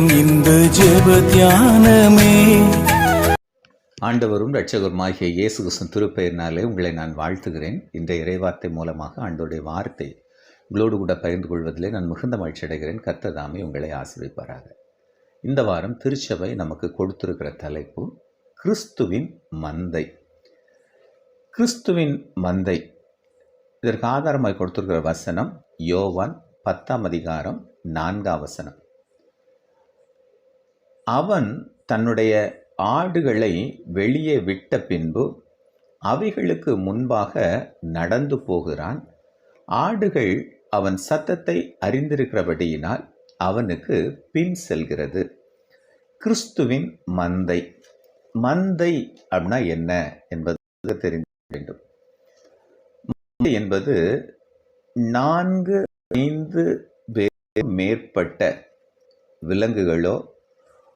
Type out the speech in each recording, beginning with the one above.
நேரம் இந்த ஜெப தியானமே. ஆண்டவரும் இரட்சகருமாகிய இயேசு கிருஷ்ணன் திருப்பெயர்னாலே உங்களை நான் வாழ்த்துகிறேன். இந்த இறைவார்த்தை மூலமாக ஆண்டோடைய வார்த்தை உங்களோடு கூட பகிர்ந்து கொள்வதிலே நான் மிகுந்த மகிழ்ச்சி அடைகிறேன். கர்த்ததாமே உங்களை ஆசீர்வதிப்பாராக இந்த வாரம் திருச்சபை நமக்கு கொடுத்திருக்கிற தலைப்பு கிறிஸ்துவின் மந்தை. கிறிஸ்துவின் மந்தை. இதற்கு ஆதாரமாய் கொடுத்திருக்கிற வசனம் யோவான் பத்தாம் அதிகாரம் நான்காம் வசனம். அவன் தன்னுடைய ஆடுகளை வெளியே விட்ட பின்பு அவைகளுக்கு முன்பாக நடந்து போகிறான். ஆடுகள் அவன் சத்தத்தை அறிந்திருக்கிறபடியினால் அவனுக்கு பின் செல்கிறது. கிறிஸ்துவின் மந்தை. மந்தை அப்படின்னா என்ன என்பது தெரிந்து வேண்டும். மந்தை என்பது நான்கு ஐந்து பேர் மேற்பட்ட விலங்குகளோ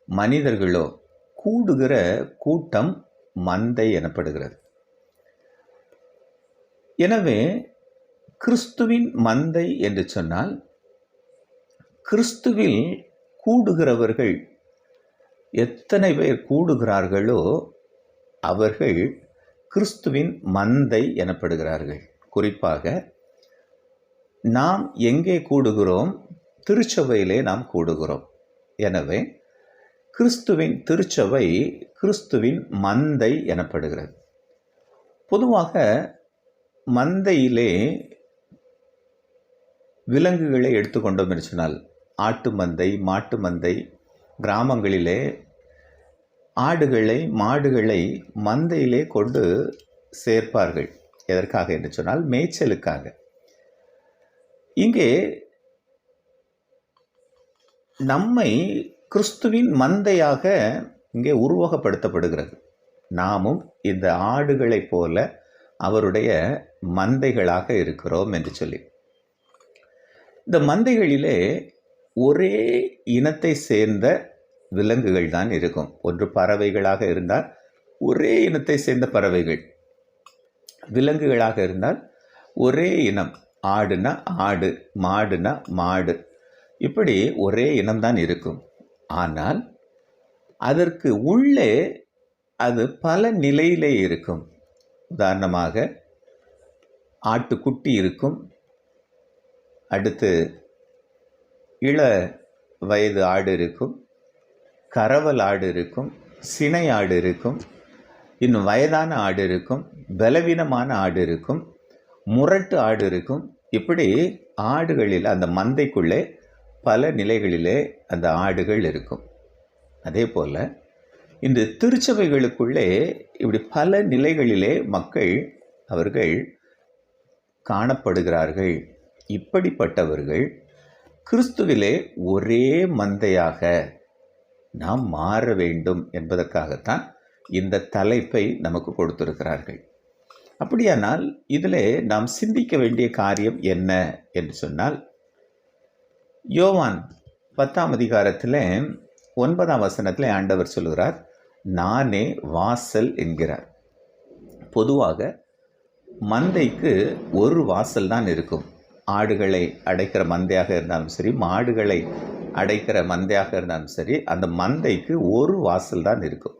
மனிதர்களோ கூடுகிற கூட்டம் மந்தை எனப்படுகிறது. எனவே கிறிஸ்துவின் மந்தை என்று சொன்னால் கிறிஸ்துவில் கூடுகிறவர்கள் எத்தனை பேர் கூடுகிறார்களோ அவர்கள் கிறிஸ்துவின் மந்தை எனப்படுகிறார்கள். குறிப்பாக நாம் எங்கே கூடுகிறோம்? திருச்சபையிலே நாம் கூடுகிறோம். எனவே கிறிஸ்துவின் திருச்சபை கிறிஸ்துவின் மந்தை எனப்படுகிறது. பொதுவாக மந்தையிலே விலங்குகளை எடுத்துக்கொண்டோம் என்று சொன்னால் ஆட்டு மந்தை மாட்டு மந்தை கிராமங்களிலே ஆடுகளை மாடுகளை மந்தையிலே கொண்டு சேர்ப்பார்கள். எதற்காக என்று சொன்னால் மேய்ச்சலுக்காக. இங்கே நம்மை கிறிஸ்துவின் மந்தையாக இங்கே உருவகப்படுத்தப்படுகிறது. நாமும் இந்த ஆடுகளைப் போல அவருடைய மந்தைகளாக இருக்கிறோம் என்று சொல்லி. இந்த மந்தைகளிலே ஒரே இனத்தை சேர்ந்த விலங்குகள் தான் இருக்கும். ஒன்று பறவைகளாக இருந்தால் ஒரே இனத்தை சேர்ந்த பறவைகள். விலங்குகளாக இருந்தால் ஒரே இனம். ஆடுனா ஆடு மாடுனா மாடு. இப்படி ஒரே இனம்தான் இருக்கும். ஆனால் அதற்கு உள்ளே அது பல நிலையிலே இருக்கும். உதாரணமாக ஆட்டுக்குட்டி இருக்கும். அடுத்து இள வயது ஆடு இருக்கும். கரவல் ஆடு இருக்கும். சினை ஆடு இருக்கும். இன்னும் வயதான ஆடு இருக்கும். பலவீனமான ஆடு இருக்கும். முரட்டு ஆடு இருக்கும். இப்படி ஆடுகளில் அந்த மந்தைக்குள்ளே பல நிலைகளிலே அந்த ஆடுகள் இருக்கும். அதே போல் இந்த திருச்சபைகளுக்குள்ளே இப்படி பல நிலைகளிலே மக்கள் அவர்கள் காணப்படுகிறார்கள். இப்படிப்பட்டவர்கள் கிறிஸ்துவிலே ஒரே மந்தையாக நாம் மாற வேண்டும் என்பதற்காகத்தான் இந்த தலைப்பை நமக்கு கொடுத்திருக்கிறார்கள். அப்படியானால் இதில் நாம் சிந்திக்க வேண்டிய காரியம் என்ன என்று சொன்னால் யோவான் பத்தாம் அதிகாரத்தில் ஒன்பதாம் வசனத்தில் ஆண்டவர் சொல்கிறார் நானே வாசல் என்கிறார். பொதுவாக மந்தைக்கு ஒரு வாசல் தான் இருக்கும். ஆடுகளை அடைக்கிற மந்தையாக இருந்தாலும் சரி மாடுகளை அடைக்கிற மந்தையாக இருந்தாலும் சரி அந்த மந்தைக்கு ஒரு வாசல் தான் இருக்கும்.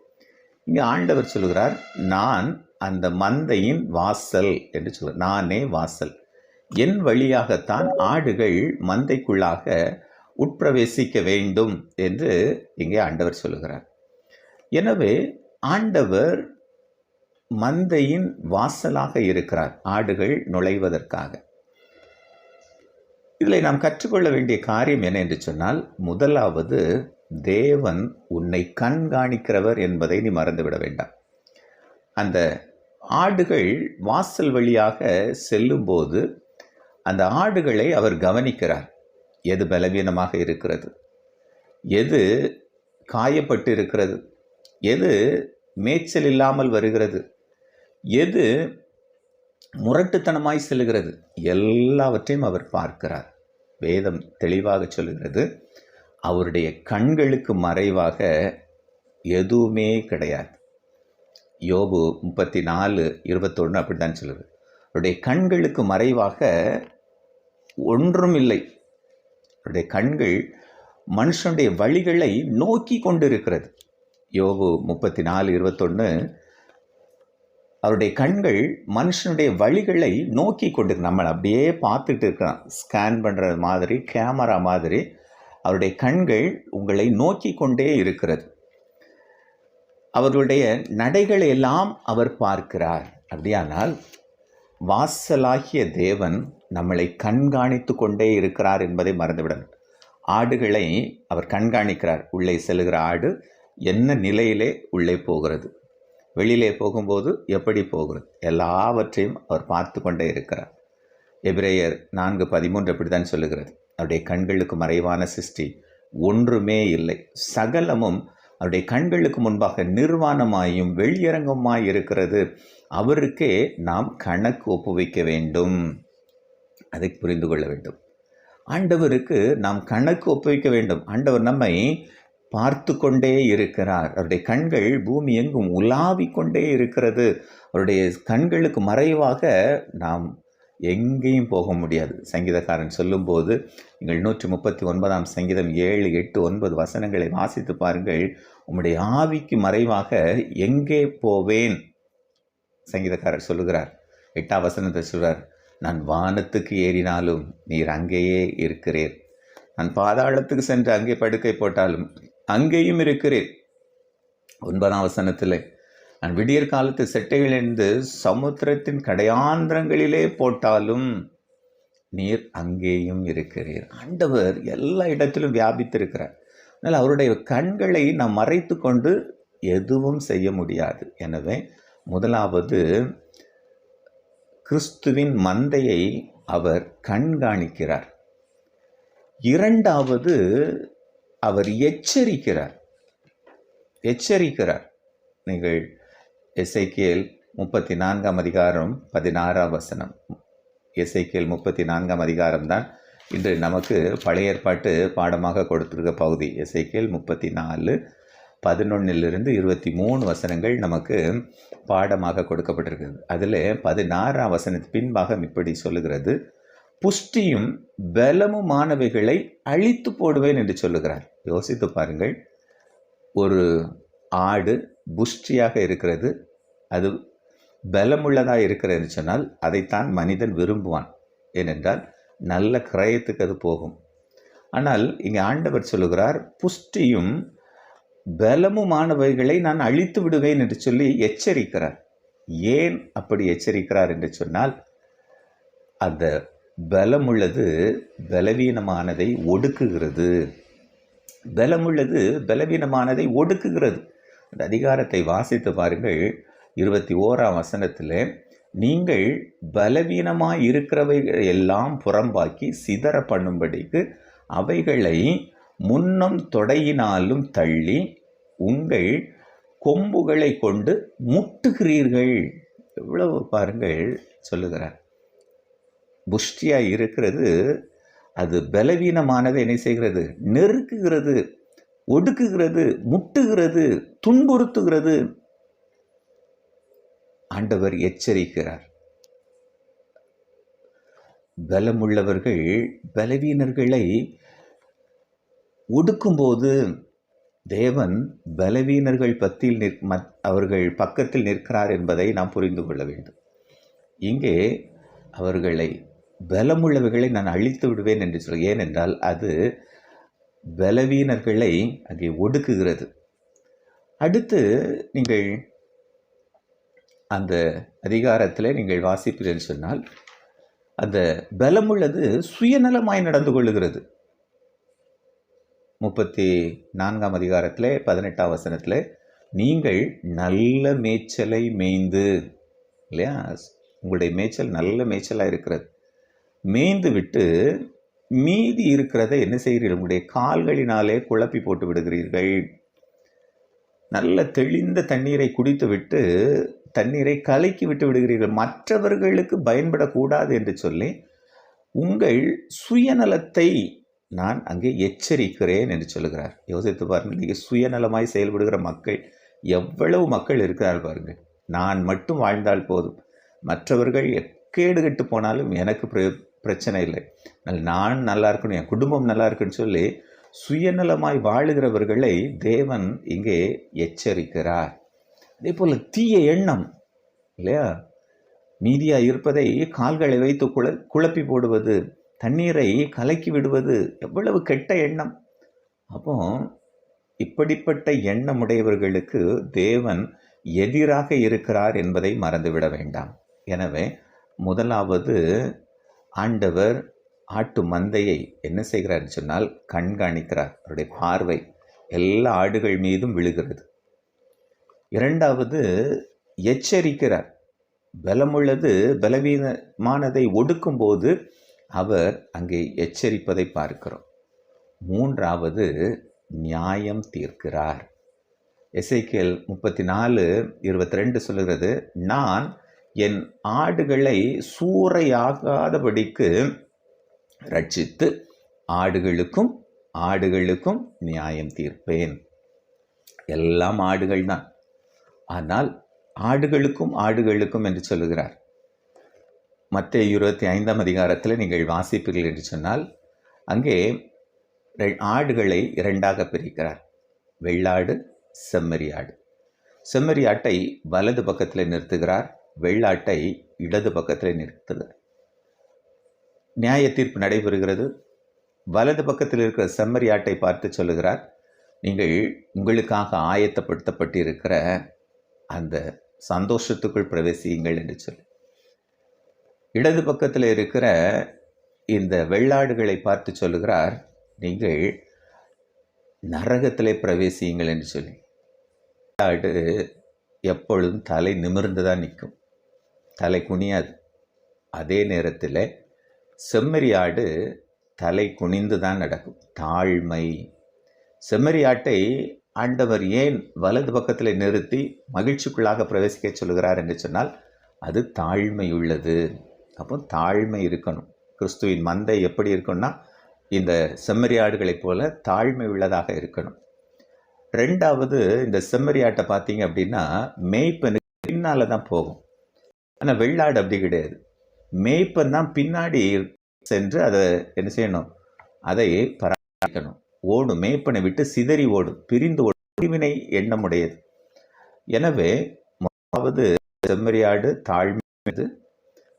இங்கே ஆண்டவர் சொல்கிறார் நான் அந்த மந்தையின் வாசல் என்று சொல்கிறார் நானே வாசல். என் வழியாகத்தான் ஆடுகள் மந்தைக்குள்ளாக உட்பிரவேசிக்க வேண்டும் என்று இங்கே ஆண்டவர் சொல்லுகிறார். எனவே ஆண்டவர் மந்தையின் வாசலாக இருக்கிறார் ஆடுகள் நுழைவதற்காக. இதில் நாம் கற்றுக்கொள்ள வேண்டிய காரியம் என்ன என்று சொன்னால் முதலாவது தேவன் உன்னை கண்காணிக்கிறவர் என்பதை நீ மறந்துவிட வேண்டாம். அந்த ஆடுகள் வாசல் வழியாக செல்லும்போது அந்த ஆடுகளை அவர் கவனிக்கிறார். எது பலவீனமாக இருக்கிறது? எது காயப்பட்டு இருக்கிறது? எது மேய்ச்சல் இல்லாமல் வருகிறது? எது முரட்டுத்தனமாய் செல்கிறது எல்லாவற்றையும் அவர் பார்க்கிறார். வேதம் தெளிவாக சொல்கிறது அவருடைய கண்களுக்கு மறைவாக எதுவுமே கிடையாது. யோபு முப்பத்தி நாலு இருபத்தொன்று அப்படி தான் சொல்லுது. அவருடைய கண்களுக்கு மறைவாக ஒன்றும் இல்லை அவருடைய கண்கள் மனுஷனுடைய வழிகளை நோக்கி கொண்டிருக்கிறது. யோபு முப்பத்தி நாலு இருபத்தொன்று அவருடைய கண்கள் மனுஷனுடைய வழிகளை நோக்கி கொண்டு நம்மளை அப்படியே பார்த்துட்டு இருக்கிறான் ஸ்கேன் பண்ணுற மாதிரி கேமரா மாதிரி அவருடைய கண்கள் உங்களை நோக்கி கொண்டே இருக்கிறது. அவர்களுடைய நடைகளை எல்லாம் அவர் பார்க்கிறார். அப்படியானால் வாசலாகிய தேவன் நம்மளை கண்காணித்து கொண்டே இருக்கிறார் என்பதை மறந்துவிடணும் ஆடுகளை அவர் கண்காணிக்கிறார். உள்ளே செல்கிற ஆடு என்ன நிலையிலே உள்ளே போகிறது? வெளியிலே போகும்போது எப்படி போகிறது? எல்லாவற்றையும் அவர் பார்த்து கொண்டே இருக்கிறார். எபிரேயர் நான்கு பதிமூன்று அப்படித்தான் சொல்லுகிறது. அவருடைய கண்களுக்கு மறைவான சிருஷ்டி ஒன்றுமே இல்லை. சகலமும் அவருடைய கண்களுக்கு முன்பாக நிர்வாணமாயும் வெளியரங்கமாய் இருக்கிறது. அவருக்கே நாம் கணக்கு ஒப்புவிக்க வேண்டும். அதை புரிந்து கொள்ள வேண்டும். ஆண்டவருக்கு நாம் கணக்கு ஒப்புவிக்க வேண்டும். ஆண்டவர் நம்மை பார்த்து கொண்டே இருக்கிறார். அவருடைய கண்கள் பூமி எங்கும் உலாவிக் கொண்டே இருக்கிறது. அவருடைய கண்களுக்கு மறைவாக நாம் எங்கேயும் போக முடியாது. சங்கீதக்காரன் சொல்லும்போது நீங்கள் நூற்றி முப்பத்தி ஒன்பதாம் சங்கீதம் ஏழு எட்டு ஒன்பது வசனங்களை வாசித்து பாருங்கள். உம்முடைய ஆவிக்கு மறைவாக எங்கே போவேன்? சங்கீதக்காரர் சொல்லுகிறார். எட்டாம் வசனத்தை சொல்கிறார் நான் வானத்துக்கு ஏறினாலும் நீர் அங்கேயே இருக்கிறீர். நான் பாதாளத்துக்கு சென்று அங்கே படுக்கை போட்டாலும் அங்கேயும் இருக்கிறேன் ஒன்பதாம் வசனத்தில் நான் விடியற் காலத்து செட்டைகளிலிருந்து சமுத்திரத்தின் கடையாந்திரங்களிலே போட்டாலும் நீர் அங்கேயும் இருக்கிறீர். ஆண்டவர் எல்லா இடத்திலும் வியாபித்திருக்கிறார். அதனால் அவருடைய கண்களை நாம் மறைத்து கொண்டு எதுவும் செய்ய முடியாது. எனவே முதலாவது கிறிஸ்துவின் மந்தையை அவர் கண்காணிக்கிறார். இரண்டாவது அவர் எச்சரிக்கிறார். எச்சரிக்கிறார். நீங்கள் எஸ்ஐகேல் முப்பத்தி நான்காம் அதிகாரம் பதினாறாம் வசனம். எஸ்ஐகேல் முப்பத்தி நான்காம் அதிகாரம் தான் இன்று நமக்கு பழைய ஏற்பாட்டு பாடமாக கொடுத்துருக்க பகுதி. எஸ்ஐகேல் முப்பத்தி நாலு பதினொன்னிலிருந்து இருபத்தி மூணு வசனங்கள் நமக்கு பாடமாக கொடுக்கப்பட்டிருக்கிறது. அதில் பதினாறாம் வசனத்து பின்பாகம் இப்படி சொல்லுகிறது. புஷ்டியும் பலமுமானவைகளை அழித்து போடுவேன் என்று சொல்லுகிறார். யோசித்து பாருங்கள். ஒரு ஆடு புஷ்டியாக இருக்கிறது. அது பலமுள்ளதாக இருக்கிறது சொன்னால் அதைத்தான் மனிதன் விரும்புவான். ஏனென்றால் நல்ல கிரயத்துக்கு அது போகும். ஆனால் இங்கே ஆண்டவர் சொல்லுகிறார் புஷ்டியும் பலமுமானவைகளை நான் அழித்து விடுவேன் என்று சொல்லி எச்சரிக்கிறார். ஏன் அப்படி எச்சரிக்கிறார் என்று சொன்னால் அந்த பலமுள்ளது பலவீனமானதை ஒடுக்குகிறது. பலமுள்ளது பலவீனமானதை ஒடுக்குகிறது. அந்த அதிகாரத்தை வாசித்து பாருங்கள். இருபத்தி ஓராம் வசனத்தில் நீங்கள் பலவீனமாக இருக்கிறவைகள் எல்லாம் புறம்பாக்கி சிதற பண்ணும்படிக்கு அவைகளை முன்னம் தொடையினாலும் தள்ளி உங்கள் கொம்புகளை கொண்டு முட்டுகிறீர்கள். எவ்வளவு பாருங்கள் சொல்லுகிறார். புஷ்டியாக இருக்கிறது அது பலவீனமானதை என்ன செய்கிறது? நெருக்குகிறது. ஒடுக்குகிறது முட்டுகிறது துன்புறுத்துகிறது. ஆண்டவர் எச்சரிக்கிறார். பலமுள்ளவர்கள் பலவீனர்களை ஒடுக்கும்போது தேவன் பலவீனர்கள் பத்தியில் நிற் மத் அவர்கள் பக்கத்தில் நிற்கிறார் என்பதை நாம் புரிந்து கொள்ள வேண்டும். இங்கே அவர்களை பலமுள்ளவர்களை நான் அழித்து விடுவேன் என்று சொல்கிறேன். ஏனென்றால் அது பலவீனர்களை அங்கே ஒடுக்குகிறது. அடுத்து நீங்கள் அந்த அதிகாரத்தில் நீங்கள் வாசிப்பீர்கள் சொன்னால் அந்த பலம் உள்ளது சுயநலமாய் நடந்து கொள்ளுகிறது. முப்பத்தி நான்காம் அதிகாரத்தில் பதினெட்டாம் வசனத்தில் நீங்கள் நல்ல மேய்ச்சலை மேய்ந்து இல்லையா? உங்களுடைய மேய்ச்சல் நல்ல மேய்ச்சலாக இருக்கிறது. மேய்ந்து விட்டு மீதி இருக்கிறதை என்ன செய்கிறீர்கள்? உங்களுடைய கால்களினாலே குழப்பி போட்டு விடுகிறீர்கள். நல்ல தெளிந்த தண்ணீரை குடித்துவிட்டு தண்ணீரை கலக்கி விட்டு விடுகிறீர்கள். மற்றவர்களுக்கு பயன்படக்கூடாது என்று சொல்லி உங்கள் சுயநலத்தை நான் அங்கே எச்சரிக்கிறேன் என்று சொல்லுகிறார். யோசித்து பாருங்கள் நீங்கள் சுயநலமாய் செயல்படுகிற மக்கள் எவ்வளவு மக்கள் இருக்கிறார் பாருங்கள். நான் மட்டும் வாழ்ந்தால் போதும். மற்றவர்கள் எக்கேடு கெட்டு போனாலும் எனக்கு பிர பிரச்சனை இல்லை. நான் நல்லா இருக்கணும் என் குடும்பம் நல்லா இருக்குன்னு சொல்லி சுயநலமாய் வாழுகிறவர்களை தேவன் இங்கே எச்சரிக்கிறார். அதே போல் தீய எண்ணம் இல்லையா? மீதியாக இருப்பதை கால்களை வைத்து குழ குழப்பி போடுவது தண்ணீரை கலக்கி விடுவது எவ்வளவு கெட்ட எண்ணம். அப்போ இப்படிப்பட்ட எண்ணமுடையவர்களுக்கு தேவன் எதிராக இருக்கிறார் என்பதை மறந்துவிட வேண்டாம். எனவே முதலாவது ஆண்டவர் ஆட்டு மந்தையை என்ன செய்கிறார் சொன்னால் கண்காணிக்கிறார். அவருடைய பார்வை எல்லா ஆடுகள் மீதும் விழுகிறது. இரண்டாவது எச்சரிக்கிறார். பலமுள்ளது பலவீனமானதை ஒடுக்கும்போது அவர் அங்கே எச்சரிப்பதை பார்க்கிறோம். மூன்றாவது நியாயம் தீர்க்கிறார். எஸ்ஐகேல் முப்பத்தி நாலு இருபத்தி ரெண்டு சொல்லுகிறது நான் என் ஆடுகளை சூறையாகாதபடிக்கு ரட்சித்து ஆடுகளுக்கும் ஆடுகளுக்கும் நியாயம் தீர்ப்பேன். எல்லாம் ஆடுகள் தான் ஆனால் ஆடுகளுக்கும் ஆடுகளுக்கும் என்று சொல்லுகிறார். மற்ற இருபத்தி ஐந்தாம் அதிகாரத்தில் நீங்கள் வாசிப்பீர்கள் என்று சொன்னால் அங்கே ஆடுகளை இரண்டாக பிரிக்கிறார். வெள்ளாடு செம்மறி ஆடு. செம்மறி ஆட்டை வலது பக்கத்தில் நிறுத்துகிறார். வெள்ளாட்டை இடது பக்கத்தில் நிறுத்துகிறார் நியாய தீர்ப்பு நடைபெறுகிறது. வலது பக்கத்தில் இருக்கிற செம்மறி ஆட்டை பார்த்து சொல்லுகிறார். நீங்கள் உங்களுக்காக ஆயத்தப்படுத்தப்பட்டிருக்கிற அந்த சந்தோஷத்துக்குள் பிரவேசியுங்கள் என்று சொல்லி. இடது பக்கத்தில் இருக்கிற இந்த வெள்ளாடுகளை பார்த்து சொல்லுகிறார். நீங்கள் நரகத்திலே பிரவேசியுங்கள் என்று சொல்லி. வெள்ளாடு எப்பொழுதும் தலை நிமிர்ந்து தான் நிற்கும். தலை குனியாது அதே நேரத்தில் செம்மறி ஆடு தலை குனிந்து தான் நடக்கும். தாழ்மை. செம்மறி ஆட்டை ஆண்டவர் ஏன் வலது பக்கத்தில் நிறுத்தி மகிழ்ச்சிக்குள்ளாக பிரவேசிக்க சொல்கிறார் என்று சொன்னால் அது தாழ்மை உள்ளது. அப்போ தாழ்மை இருக்கணும். கிறிஸ்துவின் மந்தை எப்படி இருக்கும்னா இந்த செம்மறி ஆடுகளைப் போல தாழ்மை உள்ளதாக இருக்கணும். ரெண்டாவது இந்த செம்மறி ஆட்டை பார்த்தீங்க அப்படின்னா மேய்ப்பனுக்கு பின்னால் தான் போகும். ஆனால் வெள்ளாடு அப்படி கிடையாது. மேய்ப்பன் தான் பின்னாடி சென்று அதை என்ன செய்யணும்? அதை பராமரிக்கணும். ஓடும் மேய்ப்பனை விட்டு சிதறி ஓடும் பிரிந்து ஓடும் பிரிவினை எண்ணமுடையது. எனவே முதலாவது செம்மறியாடு தாழ்மையது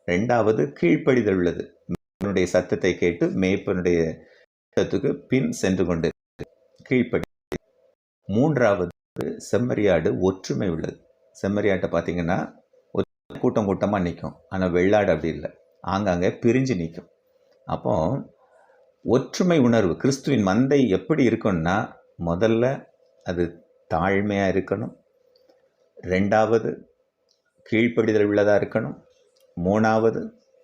ரெண்டாவது கீழ்ப்படிதல் உள்ளது. மேய்ப்பனுடைய சத்தத்தை கேட்டு மேய்ப்பனுடைய சத்தத்துக்கு பின் சென்று கொண்டு கீழ்ப்படி. மூன்றாவது செம்மறியாடு ஒற்றுமை உள்ளது. செம்மறியாட்டை பார்த்தீங்கன்னா கூட்டம் கூட்டமாக நிற்கும் ஆனால் வெள்ளாடு அப்படி இல்லை. ஆங்காங்கே பிரிஞ்சு நிற்கும் அப்போ ஒற்றுமை உணர்வு கிறிஸ்துவின் மந்தை எப்படி இருக்கும்னா முதல்ல அது தாழ்மையாக இருக்கணும். ரெண்டாவது கீழ்ப்படிதல் உள்ளதாக இருக்கணும். மூணாவது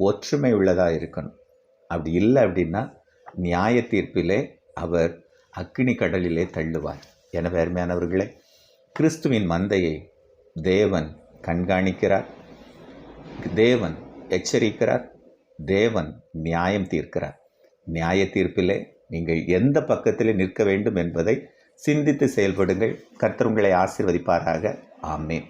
ஒற்றுமை உள்ளதாக இருக்கணும். அப்படி இல்லை அப்படின்னா நியாய தீர்ப்பிலே அவர் அக்னி கடலிலே தள்ளுவார். எனவே அருமையானவர்களே கிறிஸ்துவின் மந்தையை தேவன் கண்காணிக்கிறார். தேவன் எச்சரிக்கிறார் தேவன் நியாயம் தீர்க்கிறார். நியாய தீர்ப்பிலே நீங்கள் எந்த பக்கத்திலே நிற்க வேண்டும் என்பதை சிந்தித்து செயல்படுங்கள். கர்த்தர் உங்களை ஆசிர்வதிப்பாராக. ஆமேன்.